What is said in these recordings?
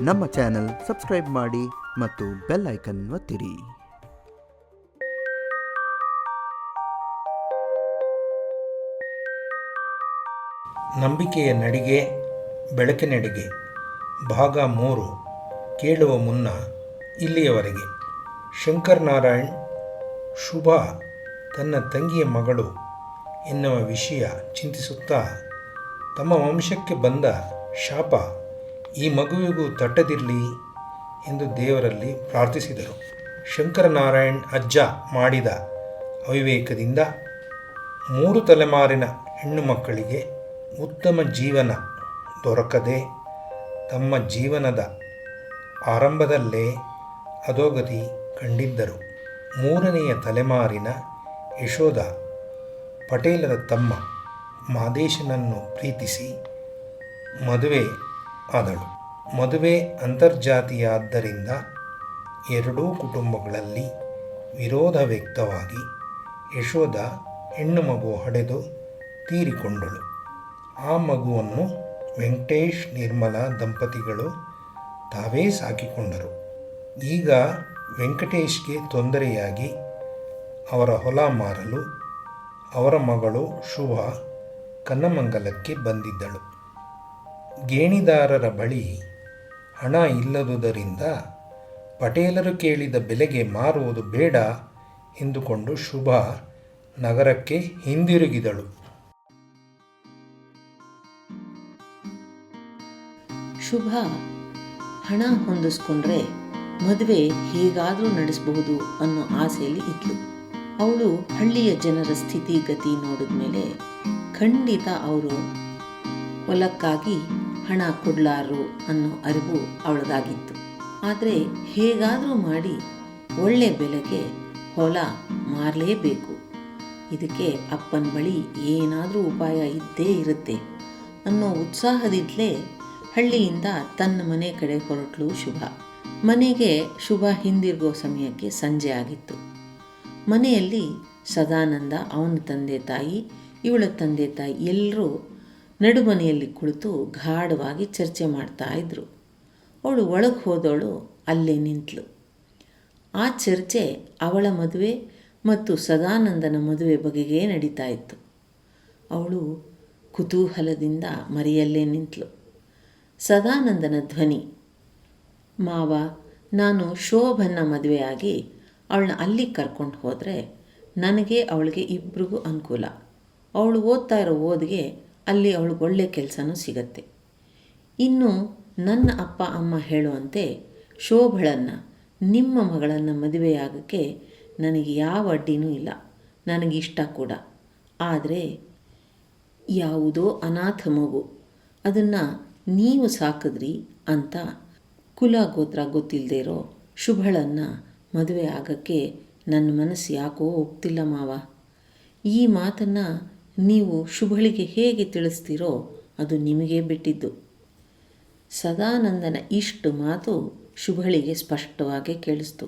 ನಮ್ಮ channel subscribe ಮಾಡಿ ಮತ್ತು ಬೆಲ್ ಐಕನ್ ಒತ್ತಿರಿ. ನಂಬಿಕೆಯ ನಡಿಗೆ ಬೆಳಕಿನಡಿಗೆ ಭಾಗ ಮೂರು. ಕೇಳುವ ಮುನ್ನ ಇಲ್ಲಿಯವರೆಗೆ. ಶಂಕರ್ ಶುಭಾ ಶುಭ. ತನ್ನ ತಂಗಿಯ ಮಗಳು ಎನ್ನುವ ವಿಷಯ ಚಿಂತಿಸುತ್ತಾ ತಮ್ಮ ವಂಶಕ್ಕೆ ಬಂದ ಶಾಪ ಈ ಮಗುವಿಗೂ ತಟ್ಟದಿರಲಿ ಎಂದು ದೇವರಲ್ಲಿ ಪ್ರಾರ್ಥಿಸಿದರು. ಶಂಕರನಾರಾಯಣ್ ಅಜ್ಜ ಮಾಡಿದ ಅವಿವೇಕದಿಂದ ಮೂರು ತಲೆಮಾರಿನ ಹೆಣ್ಣು ಮಕ್ಕಳಿಗೆ ಉತ್ತಮ ಜೀವನ ದೊರಕದೆ ತಮ್ಮ ಜೀವನದ ಆರಂಭದಲ್ಲೇ ಅಧೋಗತಿ ಕಂಡಿದ್ದರು. ಮೂರನೆಯ ತಲೆಮಾರಿನ ಯಶೋಧ ಪಟೇಲರ ತಮ್ಮ ಮಾದೇಶನನ್ನು ಪ್ರೀತಿಸಿ ಮದುವೆ ಆದಳು. ಮದುವೆ ಅಂತರ್ಜಾತಿಯಾದ್ದರಿಂದ ಎರಡೂ ಕುಟುಂಬಗಳಲ್ಲಿ ವಿರೋಧ ವ್ಯಕ್ತವಾಗಿ ಯಶೋಧ ಹೆಣ್ಣು ಮಗು ಹಡೆದು ತೀರಿಕೊಂಡಳು. ಆ ಮಗುವನ್ನು ವೆಂಕಟೇಶ್, ನಿರ್ಮಲ ದಂಪತಿಗಳು ತಾವೇ ಸಾಕಿಕೊಂಡರು. ಈಗ ವೆಂಕಟೇಶ್ಗೆ ತೊಂದರೆಯಾಗಿ ಅವರ ಹೊಲ ಮಾರಲು ಅವರ ಮಗಳು ಶುಭ ಕನ್ನಮಂಗಲಕ್ಕೆ ಬಂದಿದ್ದಳು. ಗೇಣಿದಾರರ ಬಳಿ ಹಣ ಇಲ್ಲದುದರಿಂದ ಪಟೇಲರು ಕೇಳಿದ ಬೆಲೆಗೆ ಮಾರುವುದು ಬೇಡ ಎಂದುಕೊಂಡು ಶುಭ ನಗರಕ್ಕೆ ಹಿಂದಿರುಗಿದಳು. ಶುಭ, ಹಣ ಹೊಂದಿಸ್ಕೊಂಡ್ರೆ ಮದುವೆ ಹೇಗಾದರೂ ನಡೆಸಬಹುದು ಅನ್ನೋ ಆಸೆಯಲ್ಲಿ ಇದ್ಲು. ಅವಳು ಹಳ್ಳಿಯ ಜನರ ಸ್ಥಿತಿಗತಿ ನೋಡಿದ್ಮೇಲೆ ಖಂಡಿತ ಅವರು ಹೊಲಕ್ಕಾಗಿ ಹಣ ಕೊಡಲಾರು ಅನ್ನೋ ಅರಿವು ಅವಳದಾಗಿತ್ತು. ಆದರೆ ಹೇಗಾದರೂ ಮಾಡಿ ಒಳ್ಳೆ ಬೆಲೆಗೆ ಹೊಲ ಮಾರಲೇಬೇಕು. ಇದಕ್ಕೆ ಅಪ್ಪನ ಬಳಿ ಏನಾದರೂ ಉಪಾಯ ಇದ್ದೇ ಇರುತ್ತೆ ಅನ್ನೋ ಉತ್ಸಾಹದಿಂದಲೇ ಹಳ್ಳಿಯಿಂದ ತನ್ನ ಮನೆ ಕಡೆ ಹೊರಟಳು ಶುಭ. ಮನೆಗೆ ಶುಭ ಹಿಂದಿರುಗೋ ಸಮಯಕ್ಕೆ ಸಂಜೆ ಆಗಿತ್ತು. ಮನೆಯಲ್ಲಿ ಸದಾನಂದ, ಅವನ ತಂದೆ ತಾಯಿ, ಇವಳ ತಂದೆ ತಾಯಿ ಎಲ್ಲರೂ ನಡುಮನೆಯಲ್ಲಿ ಕುಳಿತು ಗಾಢವಾಗಿ ಚರ್ಚೆ ಮಾಡ್ತಾ ಇದ್ರು. ಅವಳು ಒಳಗೆ ಹೋದವಳು ಅಲ್ಲೇ ನಿಂತಳು ಆ ಚರ್ಚೆ ಅವಳ ಮದುವೆ ಮತ್ತು ಸದಾನಂದನ ಮದುವೆ ಬಗೆಗೇ ನಡೀತಾ ಇತ್ತು. ಅವಳು ಕುತೂಹಲದಿಂದ ಮರೆಯಲ್ಲೇ ನಿಂತಳು ಸದಾನಂದನ ಧ್ವನಿ, ಮಾವ, ನಾನು ಶೋಭನ್ನ ಮದುವೆಯಾಗಿ ಅವಳನ್ನ ಅಲ್ಲಿಗೆ ಕರ್ಕೊಂಡು ಹೋದರೆ ನನಗೆ ಅವಳಿಗೆ ಇಬ್ಬರಿಗೂ ಅನುಕೂಲ. ಅವಳು ಓದ್ತಾ ಇರೋ ಓದಿಗೆ ಅಲ್ಲಿ ಅವಳಿಗೆ ಒಳ್ಳೆ ಕೆಲಸನೂ ಸಿಗತ್ತೆ. ಇನ್ನು ನನ್ನ ಅಪ್ಪ, ಅಮ್ಮ ಹೇಳುವಂತೆ ಶೋಭಳನ್ನು, ನಿಮ್ಮ ಮಗಳನ್ನು ಮದುವೆಯಾಗಕ್ಕೆ ನನಗೆ ಯಾವ ಅಡ್ಡಿನೂ ಇಲ್ಲ. ನನಗಿಷ್ಟ ಕೂಡ. ಆದರೆ ಯಾವುದೋ ಅನಾಥ ಮಗು, ಅದನ್ನು ನೀವು ಸಾಕಿದ್ರಿ ಅಂತ ಕುಲ ಗೋತ್ರ ಗೊತ್ತಿಲ್ಲದೆ ಇರೋ ಶುಭಳನ್ನು ಮದುವೆ ಆಗೋಕ್ಕೆ ನನ್ನ ಮನಸ್ಸು ಯಾಕೋ ಒಪ್ತಿಲ್ಲ ಮಾವ. ಈ ಮಾತನ್ನು ನೀವು ಶುಭಳಿಗೆ ಹೇಗೆ ತಿಳಿಸ್ತೀರೋ ಅದು ನಿಮಗೆ ಬಿಟ್ಟಿದ್ದು. ಸದಾನಂದನ ಇಷ್ಟು ಮಾತು ಶುಭಳಿಗೆ ಸ್ಪಷ್ಟವಾಗಿ ಕೇಳಿಸ್ತು.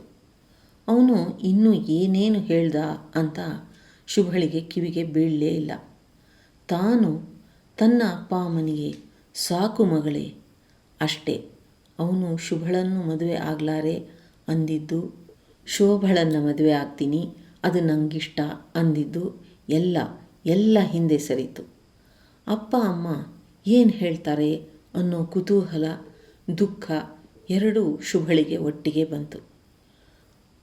ಅವನು ಇನ್ನೂ ಏನೇನು ಹೇಳ್ದ ಅಂತ ಶುಭಳಿಗೆ ಕಿವಿಗೆ ಬೀಳಲೇ ಇಲ್ಲ. ತಾನು ತನ್ನ ಅಪ್ಪ ಅಮ್ಮನಿಗೆ, ಸಾಕು ಮಗಳೇ, ಅಷ್ಟೇ. ಅವನು ಶುಭಳನ್ನು ಮದುವೆ ಆಗಲಾರೆ ಅಂದಿದ್ದು, ಶೋಭಳನ್ನು ಮದುವೆ ಆಗ್ತೀನಿ, ಅದು ನನಗಿಷ್ಟ ಅಂದಿದ್ದು ಎಲ್ಲ ಎಲ್ಲ ಹಿಂದೆ ಸರಿತು. ಅಪ್ಪ, ಅಮ್ಮ ಏನು ಹೇಳ್ತಾರೆ ಅನ್ನೋ ಕುತೂಹಲ, ದುಃಖ ಎರಡೂ ಶುಭಳಿಗೆ ಒಟ್ಟಿಗೆ ಬಂತು.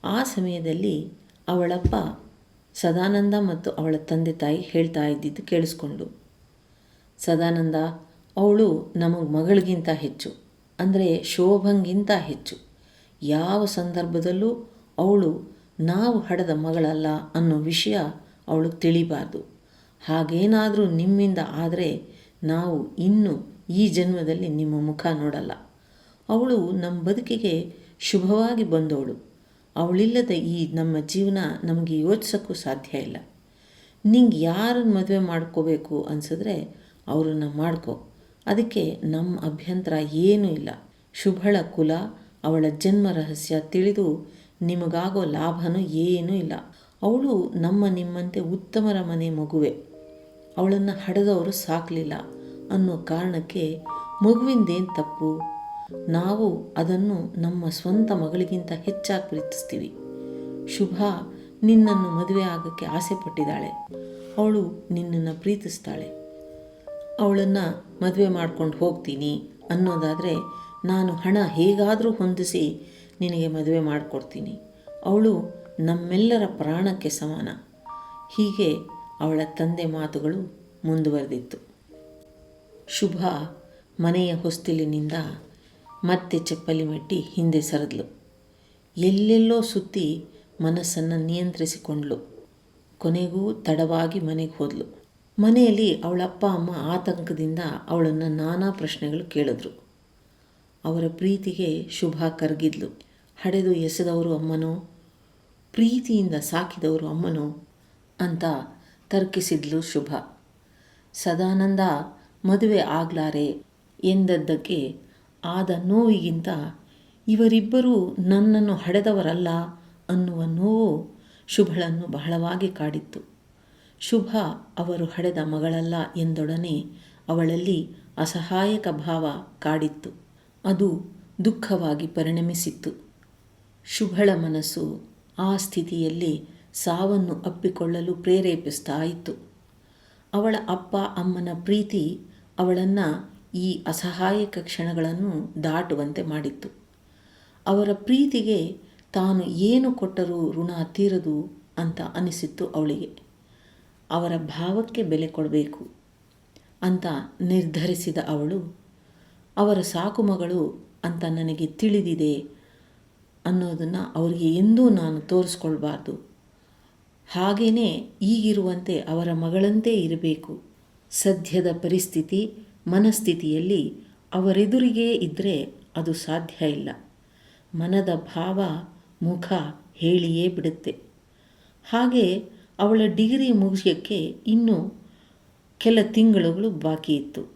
ಆ ಸಮಯದಲ್ಲಿ ಅವಳಪ್ಪ ಸದಾನಂದ ಮತ್ತು ಅವಳ ತಂದೆ ತಾಯಿ ಹೇಳ್ತಾ ಇದ್ದಿದ್ದು ಕೇಳಿಸ್ಕೊಂಡು, ಸದಾನಂದ, ಅವಳು ನಮಗೆ ಮಗಳಿಗಿಂತ ಹೆಚ್ಚು, ಅಂದರೆ ಶೋಭಂಗಿಂತ ಹೆಚ್ಚು. ಯಾವ ಸಂದರ್ಭದಲ್ಲೂ ಅವಳು ನಾವು ಹಡೆದ ಮಗಳಲ್ಲ ಅನ್ನೋ ವಿಷಯ ಅವಳು ತಿಳಿಬಾರ್ದು. ಹಾಗೇನಾದರೂ ನಿಮ್ಮಿಂದ ಆದರೆ ನಾವು ಇನ್ನು ಈ ಜನ್ಮದಲ್ಲಿ ನಿಮ್ಮ ಮುಖ ನೋಡಲ್ಲ. ಅವಳು ನಮ್ಮ ಬದುಕಿಗೆ ಶುಭವಾಗಿ ಬಂದವಳು ಅವಳಿಲ್ಲದ ಈ ನಮ್ಮ ಜೀವನ ನಮಗೆ ಯೋಚಿಸೋಕ್ಕೂ ಸಾಧ್ಯ ಇಲ್ಲ. ನಿಂಗೆ ಯಾರನ್ನು ಮದುವೆ ಮಾಡ್ಕೋಬೇಕು ಅನ್ಸಿದ್ರೆ ಅವರನ್ನು ಮಾಡ್ಕೋ. ಅದಕ್ಕೆ ನಮ್ಮ ಅಭ್ಯಂತರ ಏನೂ ಇಲ್ಲ. ಶುಭಳ ಕುಲ, ಅವಳ ಜನ್ಮ ರಹಸ್ಯ ತಿಳಿದು ನಿಮಗಾಗೋ ಲಾಭನೂ ಏನೂ ಇಲ್ಲ. ಅವಳು ನಮ್ಮ ನಿಮ್ಮಂತೆ ಉತ್ತಮರ ಮನೆ ಮಗುವೆ. ಅವಳನ್ನು ಹಡೆದವರು ಸಾಕಲಿಲ್ಲ ಅನ್ನೋ ಕಾರಣಕ್ಕೆ ಮಗುವಿಂದೇನು ತಪ್ಪು? ನಾವು ಅದನ್ನು ನಮ್ಮ ಸ್ವಂತ ಮಗಳಿಗಿಂತ ಹೆಚ್ಚಾಗಿ ಪ್ರೀತಿಸ್ತೀವಿ. ಶುಭ ನಿನ್ನನ್ನು ಮದುವೆ ಆಗೋಕ್ಕೆ ಆಸೆ ಪಟ್ಟಿದ್ದಾಳೆ. ಅವಳು ನಿನ್ನನ್ನು ಪ್ರೀತಿಸ್ತಾಳೆ. ಅವಳನ್ನು ಮದುವೆ ಮಾಡ್ಕೊಂಡು ಹೋಗ್ತೀನಿ ಅನ್ನೋದಾದರೆ ನಾನು ಹಣ ಹೇಗಾದರೂ ಹೊಂದಿಸಿ ನಿನಗೆ ಮದುವೆ ಮಾಡಿಕೊಡ್ತೀನಿ. ಅವಳು ನಮ್ಮೆಲ್ಲರ ಪ್ರಾಣಕ್ಕೆ ಸಮಾನ. ಹೀಗೆ ಅವಳ ತಂದೆ ಮಾತುಗಳು ಮುಂದುವರೆದಿತ್ತು. ಶುಭ ಮನೆಯ ಹೊಸ್ತಿಲಿನಿಂದ ಮತ್ತೆ ಚಪ್ಪಲಿ ಮೆಟ್ಟಿ ಹಿಂದೆ ಸರಿದ್ಲು. ಎಲ್ಲೆಲ್ಲೋ ಸುತ್ತಿ ಮನಸ್ಸನ್ನು ನಿಯಂತ್ರಿಸಿಕೊಂಡ್ಲು. ಕೊನೆಗೂ ತಡವಾಗಿ ಮನೆಗೆ ಹೋದ್ಲು. ಮನೆಯಲ್ಲಿ ಅವಳ ಅಪ್ಪ, ಅಮ್ಮ ಆತಂಕದಿಂದ ಅವಳನ್ನು ನಾನಾ ಪ್ರಶ್ನೆಗಳು ಕೇಳಿದ್ರು. ಅವರ ಪ್ರೀತಿಗೆ ಶುಭ ಕರಗಿದ್ಲು. ಹಡೆದು ಎಸೆದವರು ಅಮ್ಮನೋ? ಪ್ರೀತಿಯಿಂದ ಸಾಕಿದವರು ಅಮ್ಮನೋ? ಅಂತ ತರ್ಕಿಸಿದ್ಲು ಶುಭ. ಸದಾನಂದ ಮದುವೆ ಆಗ್ಲಾರೆ ಎಂದದ್ದಕ್ಕೆ ಆದ ನೋವಿಗಿಂತ ಇವರಿಬ್ಬರೂ ನನ್ನನ್ನು ಹಡೆದವರಲ್ಲ ಅನ್ನುವ ನೋವು ಶುಭಳನ್ನು ಬಹಳವಾಗಿ ಕಾಡಿತ್ತು. ಶುಭ ಅವರು ಹಡೆದ ಮಗಳಲ್ಲ ಎಂದೊಡನೆ ಅವಳಲ್ಲಿ ಅಸಹಾಯಕ ಭಾವ ಕಾಡಿತ್ತು. ಅದು ದುಃಖವಾಗಿ ಪರಿಣಮಿಸಿತ್ತು. ಶುಭಳ ಮನಸ್ಸು ಆ ಸ್ಥಿತಿಯಲ್ಲಿ ಸಾವನ್ನು ಅಪ್ಪಿಕೊಳ್ಳಲು ಪ್ರೇರೇಪಿಸ್ತಾ ಇತ್ತು ಅವಳ ಅಪ್ಪ ಅಮ್ಮನ ಪ್ರೀತಿ ಅವಳನ್ನು ಈ ಅಸಹಾಯಕ ಕ್ಷಣಗಳನ್ನು ದಾಟುವಂತೆ ಮಾಡಿತ್ತು. ಅವರ ಪ್ರೀತಿಗೆ ತಾನು ಏನು ಕೊಟ್ಟರೂ ಋಣ ತೀರದು ಅಂತ ಅನಿಸಿತ್ತು ಅವಳಿಗೆ. ಅವರ ಭಾವಕ್ಕೆ ಬೆಲೆ ಕೊಡಬೇಕು ಅಂತ ನಿರ್ಧರಿಸಿದ ಅವಳು, ಅವರ ಸಾಕು ಮಗಳು ಅಂತ ನನಗೆ ತಿಳಿದಿದೆ ಅನ್ನೋದನ್ನು ಅವರಿಗೆ ಎಂದೂ ನಾನು ತೋರಿಸ್ಕೊಳ್ಬಾರ್ದು. ಹಾಗೆಯೇ ಈಗಿರುವಂತೆ ಅವರ ಮಗಳಂತೆ ಇರಬೇಕು. ಸದ್ಯದ ಪರಿಸ್ಥಿತಿ, ಮನಸ್ಥಿತಿಯಲ್ಲಿ ಅವರೆದುರಿಗೇ ಇದ್ದರೆ ಅದು ಸಾಧ್ಯ ಇಲ್ಲ. ಮನದ ಭಾವ, ಮುಖ ಹೇಳಿಯೇ ಬಿಡುತ್ತೆ. ಹಾಗೆ ಅವಳ ಡಿಗ್ರಿ ಮುಗಿಯೋಕ್ಕೆ ಇನ್ನೂ ಕೆಲ ತಿಂಗಳುಗಳು ಬಾಕಿ ಇತ್ತು.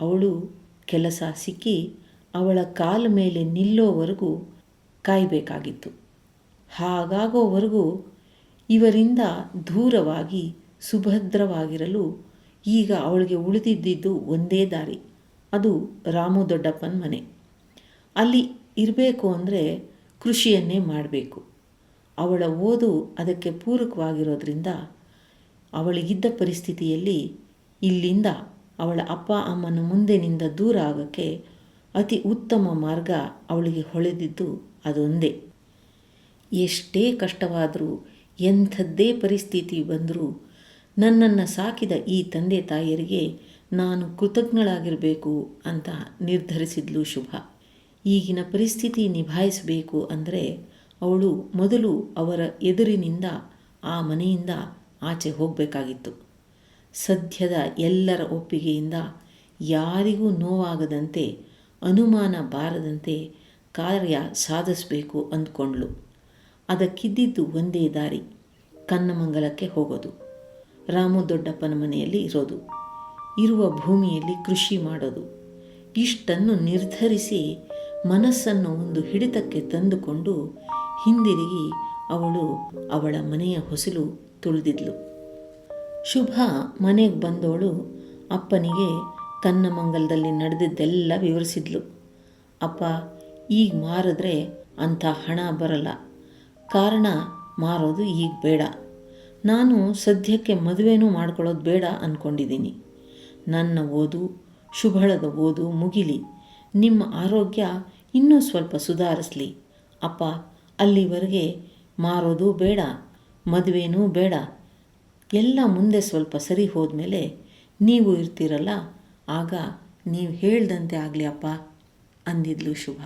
ಅವಳು ಕೆಲಸ ಸಿಕ್ಕಿ ಅವಳ ಕಾಲ ಮೇಲೆ ನಿಲ್ಲೋವರೆಗೂ ಕಾಯಬೇಕಾಗಿತ್ತು. ಹಾಗಾಗೋವರೆಗೂ ಇವರಿಂದ ದೂರವಾಗಿ ಸುಭದ್ರವಾಗಿರಲು ಈಗ ಅವಳಿಗೆ ಉಳಿದಿದ್ದಿದ್ದು ಒಂದೇ ದಾರಿ, ಅದು ರಾಮು ದೊಡ್ಡಪ್ಪನ ಮನೆ. ಅಲ್ಲಿ ಇರಬೇಕು ಅಂದರೆ ಕೃಷಿಯನ್ನೇ ಮಾಡಬೇಕು. ಅವಳ ಓದು ಅದಕ್ಕೆ ಪೂರಕವಾಗಿರೋದ್ರಿಂದ ಅವಳಿಗಿದ್ದ ಪರಿಸ್ಥಿತಿಯಲ್ಲಿ ಇಲ್ಲಿಂದ ಅವಳ ಅಪ್ಪ ಅಮ್ಮನ ಮುಂದಿನಿಂದ ದೂರ ಆಗೋಕ್ಕೆ ಅತಿ ಉತ್ತಮ ಮಾರ್ಗ ಅವಳಿಗೆ ಹೊಳೆದಿದ್ದು ಅದೊಂದೇ. ಎಷ್ಟೇ ಕಷ್ಟವಾದರೂ ಎಂಥದ್ದೇ ಪರಿಸ್ಥಿತಿ ಬಂದರೂ ನನ್ನನ್ನು ಸಾಕಿದ ಈ ತಂದೆ ತಾಯಿಯರಿಗೆ ನಾನು ಕೃತಜ್ಞಳಾಗಿರಬೇಕು ಅಂತ ನಿರ್ಧರಿಸಿದ್ಲು ಶುಭ. ಈಗಿನ ಪರಿಸ್ಥಿತಿ ನಿಭಾಯಿಸಬೇಕು ಅಂದರೆ ಅವಳು ಮೊದಲು ಅವರ ಎದುರಿನಿಂದ ಆ ಮನೆಯಿಂದ ಆಚೆ ಹೋಗಬೇಕಾಗಿತ್ತು. ಸದ್ಯದ ಎಲ್ಲರ ಒಪ್ಪಿಗೆಯಿಂದ ಯಾರಿಗೂ ನೋವಾಗದಂತೆ, ಅನುಮಾನ ಬಾರದಂತೆ ಕಾರ್ಯ ಸಾಧಿಸಬೇಕು ಅಂದ್ಕೊಂಡ್ಳು. ಅದಕ್ಕಿದ್ದಿದ್ದು ಒಂದೇ ದಾರಿ. ಕನ್ನಮಂಗಲಕ್ಕೆ ಹೋಗೋದು. ರಾಮು ದೊಡ್ಡಪ್ಪನ ಮನೆಯಲ್ಲಿ ಇರೋದು. ಇರುವ ಭೂಮಿಯಲ್ಲಿ ಕೃಷಿ ಮಾಡೋದು. ಇಷ್ಟನ್ನು ನಿರ್ಧರಿಸಿ ಮನಸ್ಸನ್ನು ಒಂದು ಹಿಡಿತಕ್ಕೆ ತಂದುಕೊಂಡು ಹಿಂದಿರುಗಿ ಅವಳು ಅವಳ ಮನೆಯ ಹೊಸಲು ತುಳಿದಿದ್ಲು. ಶುಭ ಮನೆಗೆ ಬಂದವಳು ಅಪ್ಪನಿಗೆ ಕನ್ನಮಂಗಲದಲ್ಲಿ ನಡೆದಿದ್ದೆಲ್ಲ ವಿವರಿಸಿದ್ಲು. ಅಪ್ಪ, ಈಗ ಮಾರಿದ್ರೆ ಅಂಥ ಹಣ ಬರಲ್ಲ. ಕಾರಣ ಮಾರೋದು ಈಗ ಬೇಡ. ನಾನು ಸದ್ಯಕ್ಕೆ ಮದುವೆನೂ ಮಾಡ್ಕೊಳ್ಳೋದು ಬೇಡ ಅಂದ್ಕೊಂಡಿದ್ದೀನಿ ನನ್ನ ಓದು, ಶುಭಳದ ಓದು ಮುಗಿಲಿ. ನಿಮ್ಮ ಆರೋಗ್ಯ ಇನ್ನೂ ಸ್ವಲ್ಪ ಸುಧಾರಿಸಲಿ. ಅಪ್ಪ, ಅಲ್ಲಿವರೆಗೆ ಮಾರೋದು ಬೇಡ, ಮದುವೆನೂ ಬೇಡ. ಎಲ್ಲ ಮುಂದೆ ಸ್ವಲ್ಪ ಸರಿ ಹೋದ್ಮೇಲೆ ನೀವು ಇರ್ತೀರಲ್ಲ, ಆಗ ನೀವು ಹೇಳ್ದಂತೆ ಆಗಲಿ ಅಪ್ಪ, ಅಂದಿದ್ಲು ಶುಭ.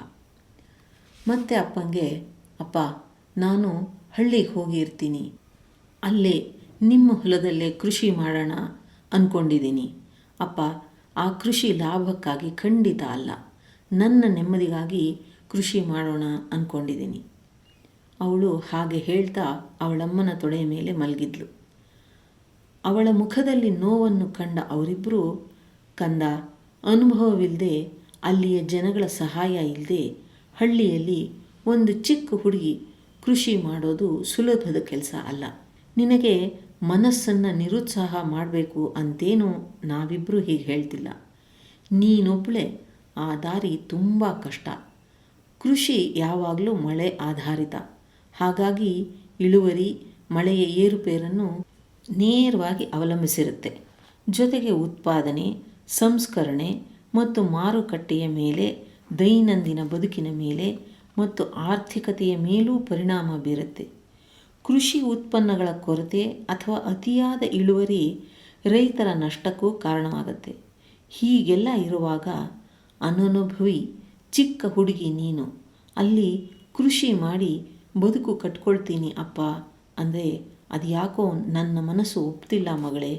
ಮತ್ತೆ ಅಪ್ಪಂಗೆ, ಅಪ್ಪ, ನಾನು ಹಳ್ಳಿಗೆ ಹೋಗಿ ಇರ್ತೀನಿ. ಅಲ್ಲೇ ನಿಮ್ಮ ಹೊಲದಲ್ಲೇ ಕೃಷಿ ಮಾಡೋಣ ಅಂದ್ಕೊಂಡಿದ್ದೀನಿ ಅಪ್ಪ, ಆ ಕೃಷಿ ಲಾಭಕ್ಕಾಗಿ ಖಂಡಿತ ಅಲ್ಲ. ನನ್ನ ನೆಮ್ಮದಿಗಾಗಿ ಕೃಷಿ ಮಾಡೋಣ ಅಂದ್ಕೊಂಡಿದ್ದೀನಿ ಅವಳು ಹಾಗೆ ಹೇಳ್ತಾ ಅವಳಮ್ಮನ ತೊಡೆಯ ಮೇಲೆ ಮಲಗಿದ್ಲು. ಅವಳ ಮುಖದಲ್ಲಿ ನೋವನ್ನು ಕಂಡ ಅವರಿಬ್ಬರು ಕಂದ ಅನುಭವವಿಲ್ಲದೆ ಅಲ್ಲಿಯ ಜನಗಳ ಸಹಾಯ ಇಲ್ಲದೆ ಹಳ್ಳಿಯಲ್ಲಿ ಒಂದು ಚಿಕ್ಕ ಹುಡುಗಿ ಕೃಷಿ ಮಾಡೋದು ಸುಲಭದ ಕೆಲಸ ಅಲ್ಲ. ನಿನಗೆ ಮನಸ್ಸನ್ನು ನಿರುತ್ಸಾಹ ಮಾಡಬೇಕು ಅಂತೇನು ನಾವಿಬ್ಬರೂ ಹೀಗೆ ಹೇಳ್ತಿಲ್ಲ. ನೀನೊಬ್ಬಳೆ ಆ ದಾರಿ ತುಂಬ ಕಷ್ಟ. ಕೃಷಿ ಯಾವಾಗಲೂ ಮಳೆ ಆಧಾರಿತ. ಹಾಗಾಗಿ ಇಳುವರಿ, ಮಳೆಯ ಏರುಪೇರನ್ನು ನೇರವಾಗಿ ಅವಲಂಬಿಸಿರುತ್ತೆ. ಜೊತೆಗೆ ಉತ್ಪಾದನೆ, ಸಂಸ್ಕರಣೆ ಮತ್ತು ಮಾರುಕಟ್ಟೆಯ ಮೇಲೆ, ದೈನಂದಿನ ಬದುಕಿನ ಮೇಲೆ ಮತ್ತು ಆರ್ಥಿಕತೆಯ ಮೇಲೂ ಪರಿಣಾಮ ಬೀರುತ್ತೆ. ಕೃಷಿ ಉತ್ಪನ್ನಗಳ ಕೊರತೆ ಅಥವಾ ಅತಿಯಾದ ಇಳುವರಿ ರೈತರ ನಷ್ಟಕ್ಕೂ ಕಾರಣವಾಗುತ್ತೆ. ಹೀಗೆಲ್ಲ ಇರುವಾಗ ಅನನುಭವಿ ಚಿಕ್ಕ ಹುಡುಗಿ ನೀನು, ಅಲ್ಲಿ ಕೃಷಿ ಮಾಡಿ ಬದುಕು ಕಟ್ಕೊಳ್ತೀನಿ ಅಪ್ಪ ಅಂದರೆ ಅದು ಯಾಕೋ ನನ್ನ ಮನಸ್ಸು ಒಪ್ತಿಲ್ಲ ಮಗಳೇ.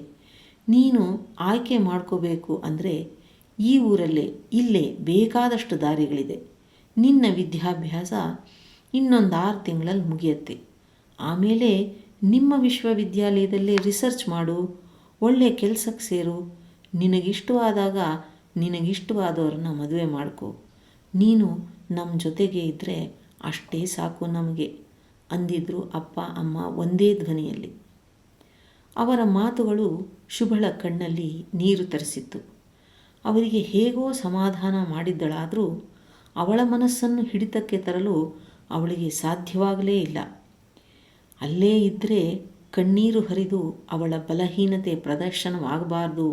ನೀನು ಆಯ್ಕೆ ಮಾಡ್ಕೋಬೇಕು ಅಂದರೆ ಈ ಊರಲ್ಲೇ, ಇಲ್ಲೇ ಬೇಕಾದಷ್ಟು ದಾರಿಗಳಿದೆ. ನಿನ್ನ ವಿದ್ಯಾಭ್ಯಾಸ ಇನ್ನೊಂದು ಆರು ತಿಂಗಳಲ್ಲಿ ಮುಗಿಯುತ್ತೆ. ಆಮೇಲೆ ನಿಮ್ಮ ವಿಶ್ವವಿದ್ಯಾಲಯದಲ್ಲೇ ರಿಸರ್ಚ್ ಮಾಡು ಒಳ್ಳೆಯ ಕೆಲಸಕ್ಕೆ ಸೇರು. ನಿನಗಿಷ್ಟವಾದಾಗ ನಿನಗಿಷ್ಟವಾದವ್ರನ್ನ ಮದುವೆ ಮಾಡ್ಕೊ. ನೀನು ನಮ್ಮ ಜೊತೆಗೆ ಇದ್ದರೆ ಅಷ್ಟೇ ಸಾಕು ನಮಗೆ, ಅಂದಿದ್ರು ಅಪ್ಪ, ಅಮ್ಮ ಒಂದೇ ಧ್ವನಿಯಲ್ಲಿ. ಅವರ ಮಾತುಗಳು ಶುಭಳ ಕಣ್ಣಲ್ಲಿ ನೀರು ತರಿಸಿತ್ತು. ಅವರಿಗೆ ಹೇಗೋ ಸಮಾಧಾನ ಮಾಡಿದ್ದಳಾದರೂ ಅವಳ ಮನಸ್ಸನ್ನು ಹಿಡಿತಕ್ಕೆ ತರಲು ಅವಳಿಗೆ ಸಾಧ್ಯವಾಗಲೇ ಇಲ್ಲ. ಅಲ್ಲೇ ಇದ್ದರೆ ಕಣ್ಣೀರು ಹರಿದು ಅವಳ ಬಲಹೀನತೆ ಪ್ರದರ್ಶನವಾಗಬಾರ್ದು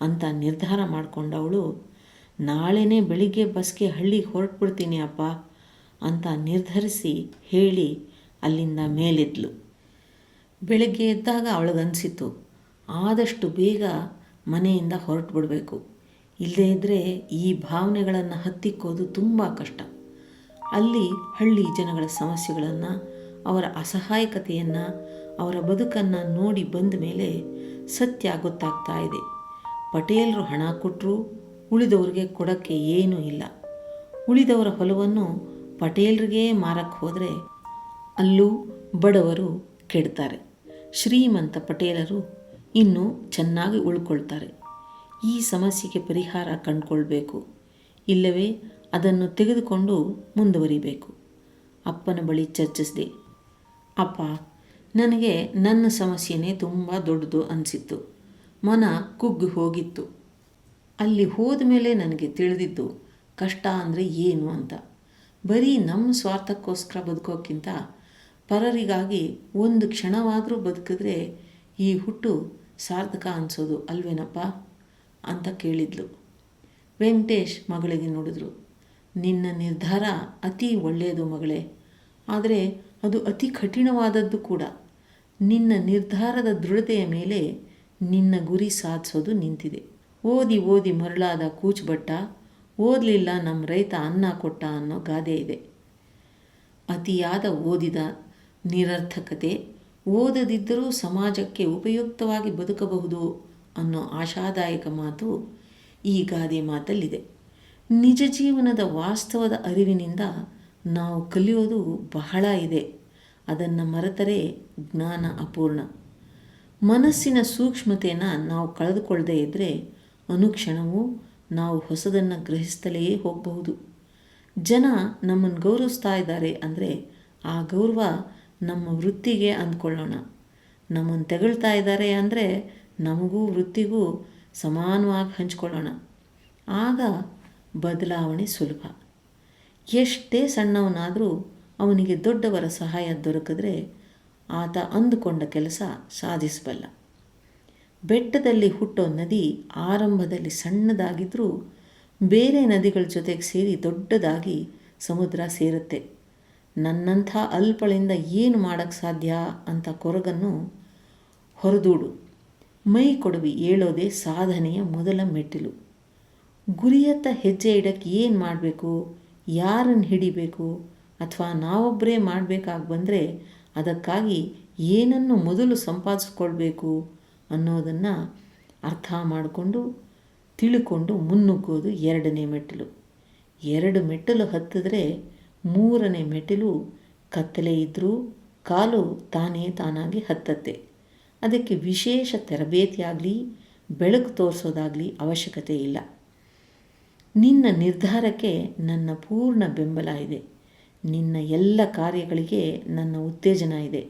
ಅಂತ ನಿರ್ಧಾರ ಮಾಡಿಕೊಂಡವಳು, ನಾಳೆನೇ ಬೆಳಿಗ್ಗೆ ಬಸ್ಗೆ ಹಳ್ಳಿಗೆ ಹೊರಟ್ಬಿಡ್ತೀನಿ ಅಪ್ಪ ಅಂತ ನಿರ್ಧರಿಸಿ ಹೇಳಿ ಅಲ್ಲಿಂದ ಮೇಲೆದ್ಲು. ಬೆಳಗ್ಗೆ ಎದ್ದಾಗ ಅವಳಿಗನ್ಸಿತು ಆದಷ್ಟು ಬೇಗ ಮನೆಯಿಂದ ಹೊರಟು ಬಿಡಬೇಕು ಇಲ್ಲದೇ ಇದ್ದರೆ ಈ ಭಾವನೆಗಳನ್ನು ಹತ್ತಿಕ್ಕೋದು ತುಂಬ ಕಷ್ಟ. ಅಲ್ಲಿ ಹಳ್ಳಿ ಜನಗಳ ಸಮಸ್ಯೆಗಳನ್ನು ಅವರ ಅಸಹಾಯಕತೆಯನ್ನು, ಅವರ ಬದುಕನ್ನು ನೋಡಿ ಬಂದ ಮೇಲೆ ಸತ್ಯ ಗೊತ್ತಾಗ್ತಾ ಇದೆ. ಪಟೇಲರು ಹಣ ಕೊಟ್ಟರು ಉಳಿದವ್ರಿಗೆ ಕೊಡೋಕ್ಕೆ ಏನೂ ಇಲ್ಲ. ಉಳಿದವರ ಹೊಲವನ್ನು ಪಟೇಲರಿಗೆ ಮಾರಕ್ಕೆ ಹೋದರೆ ಅಲ್ಲೂ ಬಡವರು ಕೆಡ್ತಾರೆ. ಶ್ರೀಮಂತ ಪಟೇಲರು ಇನ್ನೂ ಚೆನ್ನಾಗಿ ಉಳ್ಕೊಳ್ತಾರೆ. ಈ ಸಮಸ್ಯೆಗೆ ಪರಿಹಾರ ಕಂಡುಕೊಳ್ಬೇಕು. ಇಲ್ಲವೇ ಅದನ್ನು ತೆಗೆದುಕೊಂಡು ಮುಂದುವರಿಬೇಕು. ಅಪ್ಪನ ಬಳಿ ಚರ್ಚಿಸಿದೆ. ಅಪ್ಪ, ನನಗೆ ನನ್ನ ಸಮಸ್ಯೆನೇ ತುಂಬ ದೊಡ್ಡದು ಅನಿಸಿತ್ತು. ಮನ ಕುಗ್ಗಿ ಹೋಗಿತ್ತು. ಅಲ್ಲಿ ಹೋದ ಮೇಲೆ ನನಗೆ ತಿಳಿದಿದ್ದು, ಕಷ್ಟ ಅಂದರೆ ಏನು ಅಂತ. ಬರೀ ನಮ್ಮ ಸ್ವಾರ್ಥಕ್ಕೋಸ್ಕರ ಬದುಕೋಕ್ಕಿಂತ ಪರರಿಗಾಗಿ ಒಂದು ಕ್ಷಣವಾದರೂ ಬದುಕಿದ್ರೆ ಈ ಹುಟ್ಟು ಸಾರ್ಥಕ ಅನಿಸೋದು ಅಲ್ವೇನಪ್ಪ? ಅಂತ ಕೇಳಿದ್ಲು. ವೆಂಕಟೇಶ್ ಮಗಳಿಗೆ ನೋಡಿದ್ರು, ನಿನ್ನ ನಿರ್ಧಾರ ಅತಿ ಒಳ್ಳೆಯದು ಮಗಳೇ. ಆದರೆ ಅದು ಅತಿ ಕಠಿಣವಾದದ್ದು ಕೂಡ. ನಿನ್ನ ನಿರ್ಧಾರದ ದೃಢತೆಯ ಮೇಲೆ ನಿನ್ನ ಗುರಿ ಸಾಧಿಸೋದು ನಿಂತಿದೆ. ಓದಿ ಓದಿ ಮರಳಾದ ಕೂಚುಬಟ್ಟ, ಓದಲಿಲ್ಲ ನಮ್ಮ ರೈತ ಅನ್ನ ಕೊಟ್ಟ ಅನ್ನೋ ಗಾದೆ ಇದೆ. ಅತಿಯಾದ ಓದಿದ ನಿರರ್ಥಕತೆ ಓದದಿದ್ದರೂ ಸಮಾಜಕ್ಕೆ ಉಪಯುಕ್ತವಾಗಿ ಬದುಕಬಹುದು ಅನ್ನೋ ಆಶಾದಾಯಕ ಮಾತು ಈ ಗಾದೆ ಮಾತಲ್ಲಿದೆ. ನಿಜ ಜೀವನದ ವಾಸ್ತವದ ಅರಿವಿನಿಂದ ನಾವು ಕಲಿಯೋದು ಬಹಳ ಇದೆ. ಅದನ್ನು ಮರೆತರೆ ಜ್ಞಾನ ಅಪೂರ್ಣ. ಮನಸ್ಸಿನ ಸೂಕ್ಷ್ಮತೆಯನ್ನು ನಾವು ಕಳೆದುಕೊಳ್ಳದೇ ಇದ್ದರೆ ಅನುಕ್ಷಣವೂ ನಾವು ಹೊಸದನ್ನು ಗ್ರಹಿಸ್ತಲೇ ಹೋಗಬಹುದು. ಜನ ನಮ್ಮನ್ನು ಗೌರವಿಸ್ತಾ ಇದ್ದಾರೆ ಅಂದರೆ ಆ ಗೌರವ ನಮ್ಮ ವೃತ್ತಿಗೆ ಅಂದ್ಕೊಳ್ಳೋಣ. ನಮ್ಮನ್ನು ತೆಗಳ್ತಾ ಇದ್ದಾರೆ ಅಂದರೆ ನಮಗೂ ವೃತ್ತಿಗೂ ಸಮಾನವಾಗಿ ಹಂಚ್ಕೊಳ್ಳೋಣ. ಆಗ ಬದಲಾವಣೆ ಸುಲಭ. ಎಷ್ಟೇ ಸಣ್ಣವನಾದರೂ ಅವನಿಗೆ ದೊಡ್ಡವರ ಸಹಾಯ ದೊರಕಿದ್ರೆ ಆತ ಅಂದುಕೊಂಡ ಕೆಲಸ ಸಾಧಿಸಬಲ್ಲ. ಬೆಟ್ಟದಲ್ಲಿ ಹುಟ್ಟೋ ನದಿ ಆರಂಭದಲ್ಲಿ ಸಣ್ಣದಾಗಿದ್ದರೂ ಬೇರೆ ನದಿಗಳ ಜೊತೆಗೆ ಸೇರಿ ದೊಡ್ಡದಾಗಿ ಸಮುದ್ರ ಸೇರುತ್ತೆ. ನನ್ನಂಥ ಅಲ್ಪಳಿಂದ ಏನು ಮಾಡೋಕ್ಕೆ ಸಾಧ್ಯ ಅಂತ ಕೊರಗನ್ನು ಹೊರದೂಡು. ಮೈ ಕೊಡವಿ ಏಳೋದೇ ಸಾಧನೆಯ ಮೊದಲ ಮೆಟ್ಟಿಲು. ಗುರಿಯತ್ತ ಹೆಜ್ಜೆ ಇಡಕ್ಕೆ ಏನು ಮಾಡಬೇಕು? ಯಾರನ್ನು ಹಿಡಿಬೇಕು ಅಥವಾ ನಾವೊಬ್ಬರೇ ಮಾಡಬೇಕಾಗಿ ಬಂದರೆ ಅದಕ್ಕಾಗಿ ಏನನ್ನು ಮೊದಲು ಸಂಪಾದಿಸ್ಕೊಳ್ಬೇಕು ಅನ್ನೋದನ್ನು ಅರ್ಥ ಮಾಡಿಕೊಂಡು ತಿಳ್ಕೊಂಡು ಮುನ್ನುಗ್ಗೋದು ಎರಡನೇ ಮೆಟ್ಟಿಲು. ಎರಡು ಮೆಟ್ಟಲು ಹತ್ತಿದ್ರೆ ಮೂರನೇ ಮೆಟ್ಟಿಲು ಕತ್ತಲೆ ಇದ್ದರೂ ಕಾಲು ತಾನೇ ತಾನಾಗಿ ಹತ್ತತ್ತೆ. ಅದಕ್ಕೆ ವಿಶೇಷ ತರಬೇತಿಯಾಗಲಿ, ಬೆಳಕು ತೋರಿಸೋದಾಗಲಿ ಅವಶ್ಯಕತೆ ಇಲ್ಲ. ನಿನ್ನ ನಿರ್ಧಾರಕ್ಕೆ ನನ್ನ ಪೂರ್ಣ ಬೆಂಬಲ ಇದೆ. ನಿನ್ನ ಎಲ್ಲ ಕಾರ್ಯಗಳಿಗೆ ನನ್ನ ಉತ್ತೇಜನ ಇದೆ.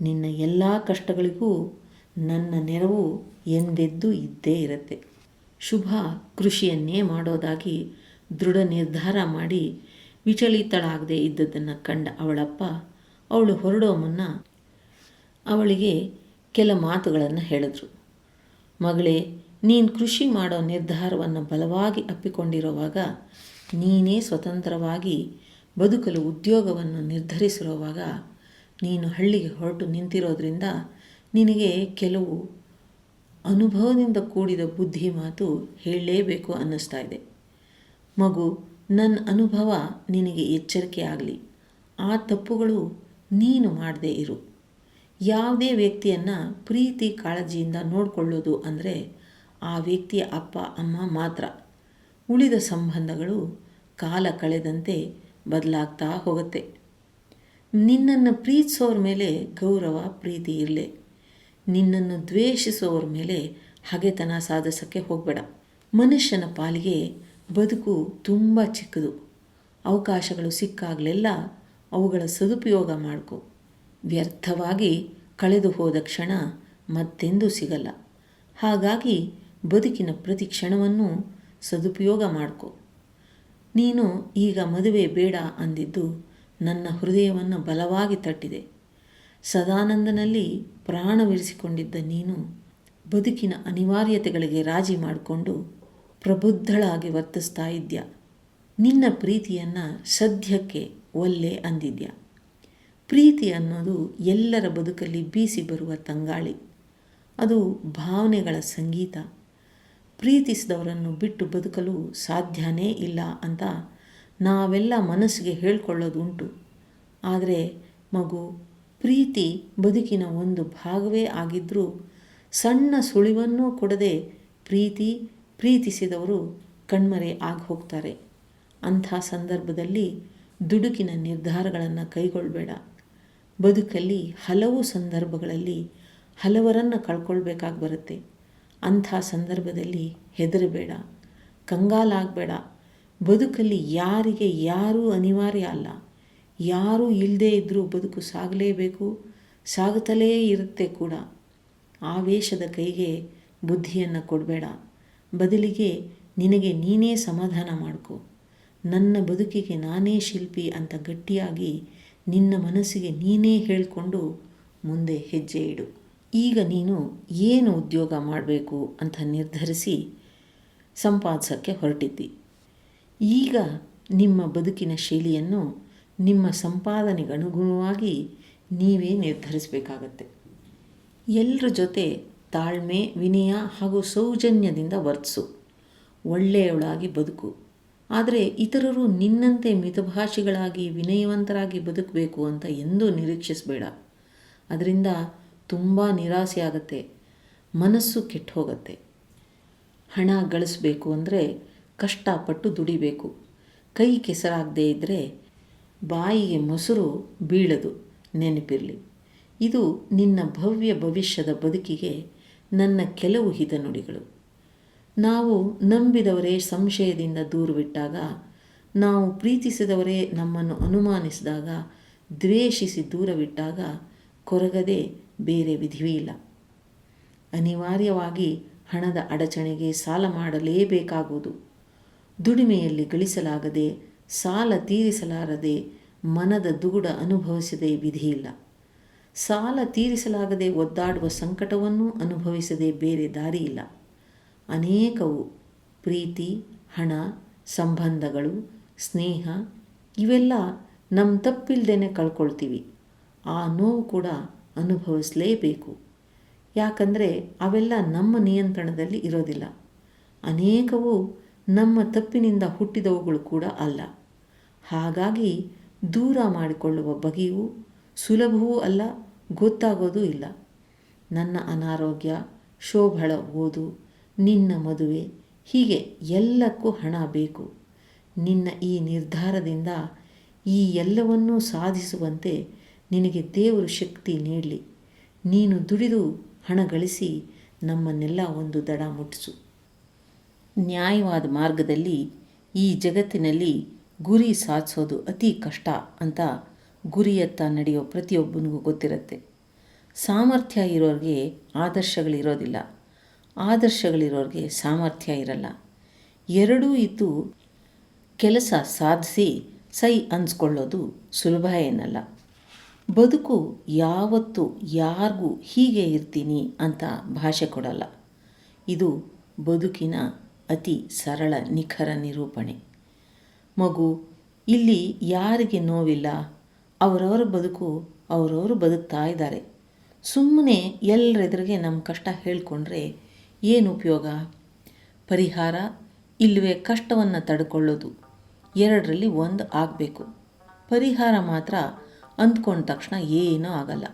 ನಿನ್ನ ಎಲ್ಲ ಕಷ್ಟಗಳಿಗೂ ನನ್ನ ನೆರವು ಎಂದೆದ್ದು ಇದ್ದೇ ಇರುತ್ತೆ. ಶುಭ ಕೃಷಿಯನ್ನೇ ಮಾಡೋದಾಗಿ ದೃಢ ನಿರ್ಧಾರ ಮಾಡಿ ವಿಚಲಿತಳಾಗದೆ ಇದ್ದದ್ದನ್ನು ಕಂಡ ಅವಳಪ್ಪ, ಅವಳು ಹೊರಡೋ ಮುನ್ನ ಅವಳಿಗೆ ಕೆಲ ಮಾತುಗಳನ್ನು ಹೇಳಿದ್ರು. ಮಗಳೇ ನೀನು ಕೃಷಿ ಮಾಡೋ ನಿರ್ಧಾರವನ್ನು ಬಲವಾಗಿ ಅಪ್ಪಿಕೊಂಡಿರುವಾಗ ನೀನೇ ಸ್ವತಂತ್ರವಾಗಿ ಬದುಕಲು ಉದ್ಯೋಗವನ್ನು ನಿರ್ಧರಿಸಿರುವಾಗ ನೀನು ಹಳ್ಳಿಗೆ ಹೊರಟು ನಿಂತಿರೋದ್ರಿಂದ ನಿನಗೆ ಕೆಲವು ಅನುಭವದಿಂದ ಕೂಡಿದ ಬುದ್ಧಿ ಮಾತು ಹೇಳಲೇಬೇಕು ಅನ್ನಿಸ್ತಾ ಇದೆ. ಮಗು ನನ್ನ ಅನುಭವ ನಿನಗೆ ಎಚ್ಚರಿಕೆ ಆಗಲಿ. ಆ ತಪ್ಪುಗಳು ನೀನು ಮಾಡದೇ ಇರು. ಯಾವುದೇ ವ್ಯಕ್ತಿಯನ್ನು ಪ್ರೀತಿ ಕಾಳಜಿಯಿಂದ ನೋಡಿಕೊಳ್ಳೋದು ಅಂದರೆ ಆ ವ್ಯಕ್ತಿಯ ಅಪ್ಪ, ಅಮ್ಮ ಮಾತ್ರ. ಉಳಿದ ಸಂಬಂಧಗಳು ಕಾಲ ಕಳೆದಂತೆ ಬದಲಾಗ್ತಾ ಹೋಗುತ್ತೆ. ನಿನ್ನನ್ನು ಪ್ರೀತಿಸೋರ ಮೇಲೆ ಗೌರವ, ಪ್ರೀತಿ ಇರಲಿ. ನಿನ್ನನ್ನು ದ್ವೇಷಿಸೋರ ಮೇಲೆ ಹಗೆತನ ಸಾಧಿಸೋಕ್ಕೆ ಹೋಗಬೇಡ. ಮನುಷ್ಯನ ಪಾಲಿಗೆ ಬದುಕು ತುಂಬ ಚಿಕ್ಕದು. ಅವಕಾಶಗಳು ಸಿಕ್ಕಾಗಲೆಲ್ಲ ಅವುಗಳ ಸದುಪಯೋಗ ಮಾಡ್ಕೊ. ವ್ಯರ್ಥವಾಗಿ ಕಳೆದು ಹೋದ ಕ್ಷಣ ಮತ್ತೆಂದೂ ಸಿಗಲ್ಲ. ಹಾಗಾಗಿ ಬದುಕಿನ ಪ್ರತಿ ಕ್ಷಣವನ್ನು ಸದುಪಯೋಗ ಮಾಡ್ಕೊ. ನೀನು ಈಗ ಮದುವೆ ಬೇಡ ಅಂದಿದ್ದು ನನ್ನ ಹೃದಯವನ್ನು ಬಲವಾಗಿ ತಟ್ಟಿದೆ. ಸದಾನಂದನಲ್ಲಿ ಪ್ರಾಣವಿರಿಸಿಕೊಂಡಿದ್ದ ನೀನು ಬದುಕಿನ ಅನಿವಾರ್ಯತೆಗಳಿಗೆ ರಾಜಿ ಮಾಡಿಕೊಂಡು ಪ್ರಬುದ್ಧಳಾಗಿ ವರ್ತಿಸ್ತಾ ಇದ್ದ್ಯಾ ನಿನ್ನ ಪ್ರೀತಿಯನ್ನು ಸದ್ಯಕ್ಕೆ ಒಲ್ಲೆ ಅಂದಿದ್ಯ. ಪ್ರೀತಿ ಅನ್ನೋದು ಎಲ್ಲರ ಬದುಕಲ್ಲಿ ಬೀಸಿ ಬರುವ ತಂಗಾಳಿ. ಅದು ಭಾವನೆಗಳ ಸಂಗೀತ. ಪ್ರೀತಿಸಿದವರನ್ನು ಬಿಟ್ಟು ಬದುಕಲು ಸಾಧ್ಯನೇ ಇಲ್ಲ ಅಂತ ನಾವೆಲ್ಲ ಮನಸ್ಸಿಗೆ ಹೇಳ್ಕೊಳ್ಳೋದುಂಟು. ಆದರೆ ಮಗು, ಪ್ರೀತಿ ಬದುಕಿನ ಒಂದು ಭಾಗವೇ ಆಗಿದ್ದರೂ ಸಣ್ಣ ಸುಳಿವನ್ನೂ ಕೊಡದೆ ಪ್ರೀತಿ ಪ್ರೀತಿಸಿದವರು ಕಣ್ಮರೆ ಆಗಿ ಹೋಗ್ತಾರೆ ಅಂಥ ಸಂದರ್ಭದಲ್ಲಿ ದುಡುಕಿನ ನಿರ್ಧಾರಗಳನ್ನು ಕೈಗೊಳ್ಳಬೇಡ ಬದುಕಲ್ಲಿ ಹಲವು ಸಂದರ್ಭಗಳಲ್ಲಿ ಹಲವರನ್ನು ಕಳ್ಕೊಳ್ಬೇಕಾಗಿ ಬರುತ್ತೆ. ಅಂಥ ಸಂದರ್ಭದಲ್ಲಿ ಹೆದರಬೇಡ, ಕಂಗಾಲಾಗಬೇಡ. ಬದುಕಲ್ಲಿ ಯಾರಿಗೆ ಯಾರೂ ಅನಿವಾರ್ಯ ಅಲ್ಲ. ಯಾರೂ ಇಲ್ಲದೇ ಇದ್ದರೂ ಬದುಕು ಸಾಗಲೇಬೇಕು, ಸಾಗುತ್ತಲೇ ಇರುತ್ತೆ ಕೂಡ. ಆವೇಶದ ಕೈಗೆ ಬುದ್ಧಿಯನ್ನು ಕೊಡಬೇಡ. ಬದಲಿಗೆ ನಿನಗೆ ನೀನೇ ಸಮಾಧಾನ ಮಾಡಿಕೊ. ನನ್ನ ಬದುಕಿಗೆ ನಾನೇ ಶಿಲ್ಪಿ ಅಂತ ಗಟ್ಟಿಯಾಗಿ ನಿನ್ನ ಮನಸ್ಸಿಗೆ ನೀನೇ ಹೇಳಿಕೊಂಡು ಮುಂದೆ ಹೆಜ್ಜೆ ಇಡು. ಈಗ ನೀನು ಏನು ಉದ್ಯೋಗ ಮಾಡಬೇಕು ಅಂತ ನಿರ್ಧರಿಸಿ ಸಂಪಾದಿಸೋಕ್ಕೆ ಹೊರಟಿದ್ದಿ. ಈಗ ನಿಮ್ಮ ಬದುಕಿನ ಶೈಲಿಯನ್ನು ನಿಮ್ಮ ಸಂಪಾದನೆಗನುಗುಣವಾಗಿ ನೀವೇ ನಿರ್ಧರಿಸಬೇಕಾಗತ್ತೆ. ಎಲ್ಲರ ಜೊತೆ ತಾಳ್ಮೆ, ವಿನಯ ಹಾಗೂ ಸೌಜನ್ಯದಿಂದ ವರ್ತಿಸು. ಒಳ್ಳೆಯವಳಾಗಿ ಬದುಕು. ಆದರೆ ಇತರರು ನಿನ್ನಂತೆ ಮಿತಭಾಷಿಗಳಾಗಿ ವಿನಯವಂತರಾಗಿ ಬದುಕಬೇಕು ಅಂತ ಎಂದೂ ನಿರೀಕ್ಷಿಸಬೇಡ. ಅದರಿಂದ ತುಂಬ ನಿರಾಸೆ ಆಗುತ್ತೆ. ಮನಸ್ಸು ಕೆಟ್ಟು ಹೋಗುತ್ತೆ ಹಣ ಗಳಿಸ್ಬೇಕು ಅಂದರೆ ಕಷ್ಟಪಟ್ಟು ದುಡಿಬೇಕು. ಕೈ ಕೆಸರಾಗದೇ ಇದ್ದರೆ ಬಾಯಿಗೆ ಮೊಸರು ಬೀಳದು ನೆನಪಿರಲಿ. ಇದು ನಿನ್ನ ಭವ್ಯ ಭವಿಷ್ಯದ ಬದುಕಿಗೆ ನನ್ನ ಕೆಲವು ಹಿತನುಡಿಗಳು. ನಾವು ನಂಬಿದವರೇ ಸಂಶಯದಿಂದ ದೂರವಿಟ್ಟಾಗ ನಾವು ಪ್ರೀತಿಸಿದವರೇ ನಮ್ಮನ್ನು ಅನುಮಾನಿಸಿದಾಗ, ದ್ವೇಷಿಸಿ ದೂರವಿಟ್ಟಾಗ ಕೊರಗದೆ ಬೇರೆ ವಿಧಿವೇ ಇಲ್ಲ. ಅನಿವಾರ್ಯವಾಗಿ ಹಣದ ಅಡಚಣೆಗೆ ಸಾಲ ಮಾಡಲೇಬೇಕಾಗುವುದು. ದುಡಿಮೆಯಲ್ಲಿ ಗಳಿಸಲಾಗದೆ, ಸಾಲ ತೀರಿಸಲಾರದೆ, ಮನದ ದುಗುಡ ಅನುಭವಿಸದೆ ವಿಧಿಯಿಲ್ಲ ಸಾಲ ತೀರಿಸಲಾಗದೆ ಒದ್ದಾಡುವ ಸಂಕಟವನ್ನು ಅನುಭವಿಸದೆ ಬೇರೆ ದಾರಿಯಿಲ್ಲ ಅನೇಕವು ಪ್ರೀತಿ, ಹಣ, ಸಂಬಂಧಗಳು, ಸ್ನೇಹ, ಇವೆಲ್ಲ ನಮ್ಮ ತಪ್ಪಿಲ್ದೇನೆ ಕಳ್ಕೊಳ್ತೀವಿ. ಆ ನೋವು ಕೂಡ ಅನುಭವಿಸಲೇಬೇಕು. ಯಾಕಂದರೆ ಅವೆಲ್ಲ ನಮ್ಮ ನಿಯಂತ್ರಣದಲ್ಲಿ ಇರೋದಿಲ್ಲ. ಅನೇಕವು ನಮ್ಮ ತಪ್ಪಿನಿಂದ ಹುಟ್ಟಿದವುಗಳು ಕೂಡ ಅಲ್ಲ. ಹಾಗಾಗಿ ದೂರ ಮಾಡಿಕೊಳ್ಳುವ ಬಗೆಯೂ ಸುಲಭವೂ ಅಲ್ಲ, ಗೊತ್ತಾಗೋದೂ ಇಲ್ಲ. ನನ್ನ ಅನಾರೋಗ್ಯ, ಶೋಭಳ ಓದು, ನಿನ್ನ ಮದುವೆ, ಹೀಗೆ ಎಲ್ಲಕ್ಕೂ ಹಣ ಬೇಕು. ನಿನ್ನ ಈ ನಿರ್ಧಾರದಿಂದ ಈ ಎಲ್ಲವನ್ನೂ ಸಾಧಿಸುವಂತೆ ನಿನಗೆ ದೇವರು ಶಕ್ತಿ ನೀಡಲಿ. ನೀನು ದುಡಿದು ಹಣ ಗಳಿಸಿ ನಮ್ಮನ್ನೆಲ್ಲ ಒಂದು ದಡ ಮುಟ್ಟಿಸು. ನ್ಯಾಯವಾದ ಮಾರ್ಗದಲ್ಲಿ ಈ ಜಗತ್ತಿನಲ್ಲಿ ಗುರಿ ಸಾಧಿಸೋದು ಅತಿ ಕಷ್ಟ ಅಂತ ಗುರಿಯತ್ತ ನಡೆಯೋ ಪ್ರತಿಯೊಬ್ಬನಿಗೂ ಗೊತ್ತಿರುತ್ತೆ. ಸಾಮರ್ಥ್ಯ ಇರೋರಿಗೆ ಆದರ್ಶಗಳಿರೋದಿಲ್ಲ. ಆದರ್ಶಗಳಿರೋರಿಗೆ ಸಾಮರ್ಥ್ಯ ಇರಲ್ಲ. ಎರಡೂ ಇದ್ದು ಕೆಲಸ ಸಾಧಿಸಿ ಸೈ ಅನ್ಸ್ಕೊಳ್ಳೋದು ಸುಲಭ ಏನಲ್ಲ. ಬದುಕು ಯಾವತ್ತೂ ಯಾರಿಗೂ ಹೀಗೆ ಇರ್ತೀನಿ ಅಂತ ಭಾಷೆ ಕೊಡಲ್ಲ. ಇದು ಬದುಕಿನ ಅತಿ ಸರಳ ನಿಖರ ನಿರೂಪಣೆ. ಮಗು, ಇಲ್ಲಿ ಯಾರಿಗೆ ನೋವಿಲ್ಲ? ಅವರವರ ಬದುಕು ಅವರವರು ಬದುಕ್ತಾ ಇದ್ದಾರೆ. ಸುಮ್ಮನೆ ಎಲ್ಲರೆದುರಿಗೆ ನಮ್ಮ ಕಷ್ಟ ಹೇಳಿಕೊಂಡ್ರೆ ಏನು ಉಪಯೋಗ? ಪರಿಹಾರ? ಇಲ್ಲವೇ ಕಷ್ಟವನ್ನು ತಡ್ಕೊಳ್ಳೋದು. ಎರಡರಲ್ಲಿ ಒಂದು ಆಗಬೇಕು. ಪರಿಹಾರ ಮಾತ್ರ ಅಂದ್ಕೊಂಡ ತಕ್ಷಣ ಏನೂ ಆಗಲ್ಲ.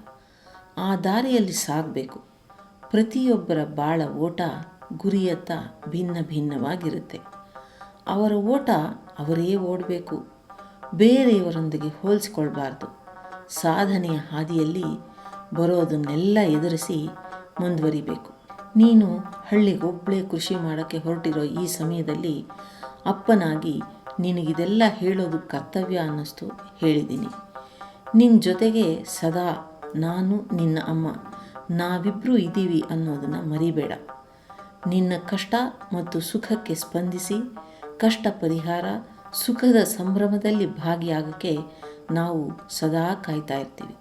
ಆ ದಾರಿಯಲ್ಲಿ ಸಾಗಬೇಕು. ಪ್ರತಿಯೊಬ್ಬರ ಬಾಳ ಓಟ ಗುರಿಯತ್ತ ಭಿನ್ನ ಭಿನ್ನವಾಗಿರುತ್ತೆ. ಅವರ ಓಟ ಅವರೇ ಓಡಬೇಕು. ಬೇರೆಯವರೊಂದಿಗೆ ಹೋಲಿಸ್ಕೊಳ್ಬಾರ್ದು. ಸಾಧನೆಯ ಹಾದಿಯಲ್ಲಿ ಬರೋದನ್ನೆಲ್ಲ ಎದುರಿಸಿ ಮುಂದುವರಿಬೇಕು. ನೀನು ಹಳ್ಳಿಗೊಬ್ಬಳೇ ಕೃಷಿ ಮಾಡೋಕ್ಕೆ ಹೊರಟಿರೋ ಈ ಸಮಯದಲ್ಲಿ ಅಪ್ಪನಾಗಿ ನಿನಗಿದೆಲ್ಲ ಹೇಳೋದು ಕರ್ತವ್ಯ ಅನ್ನಿಸ್ತು ಹೇಳಿದ್ದೀನಿ. ನಿನ್ನ ಜೊತೆಗೆ ಸದಾ ನಾನು, ನಿನ್ನ ಅಮ್ಮ ನಾವಿಬ್ಬರೂ ಇದ್ದೀವಿ ಅನ್ನೋದನ್ನು ಮರಿಬೇಡ. ನಿನ್ನ ಕಷ್ಟ ಮತ್ತು ಸುಖಕ್ಕೆ ಸ್ಪಂದಿಸಿ, ಕಷ್ಟ ಪರಿಹಾರ, ಸುಖದ ಸಂಭ್ರಮದಲ್ಲಿ ಭಾಗಿಯಾಗಕ್ಕೆ ನಾವು ಸದಾ ಕಾಯ್ತಾ ಇರ್ತೀವಿ.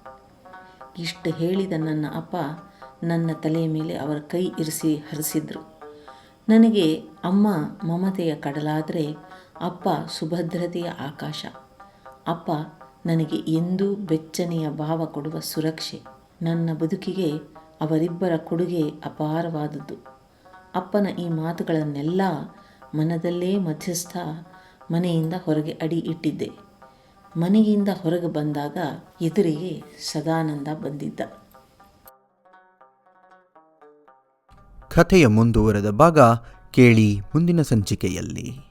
ಇಷ್ಟು ಹೇಳಿದ ನನ್ನ ಅಪ್ಪ ನನ್ನ ತಲೆಯ ಮೇಲೆ ಅವರ ಕೈ ಇರಿಸಿ ಹರಿಸಿದ್ರು. ನನಗೆ ಅಮ್ಮ ಮಮತೆಯ ಕಡಲಾದರೆ ಅಪ್ಪ ಸುಭದ್ರತೆಯ ಆಕಾಶ. ಅಪ್ಪ ನನಗೆ ಎಂದೂ ಬೆಚ್ಚನೆಯ ಭಾವ ಕೊಡುವ ಸುರಕ್ಷೆ. ನನ್ನ ಬದುಕಿಗೆ ಅವರಿಬ್ಬರ ಕೊಡುಗೆ ಅಪಾರವಾದದ್ದು. ಅಪ್ಪನ ಈ ಮಾತುಗಳನ್ನೆಲ್ಲ ಮನದಲ್ಲೇ ಮಧ್ಯಸ್ಥ ಮನೆಯಿಂದ ಹೊರಗೆ ಅಡಿ ಇಟ್ಟಿದ್ದೆ. ಮನೆಯಿಂದ ಹೊರಗೆ ಬಂದಾಗ ಎದುರಿಗೆ ಸದಾನಂದ ಬಂದಿದ್ದ. ಕಥೆಯ ಮುಂದುವರೆದ ಭಾಗ ಕೇಳಿ ಮುಂದಿನ ಸಂಚಿಕೆಯಲ್ಲಿ.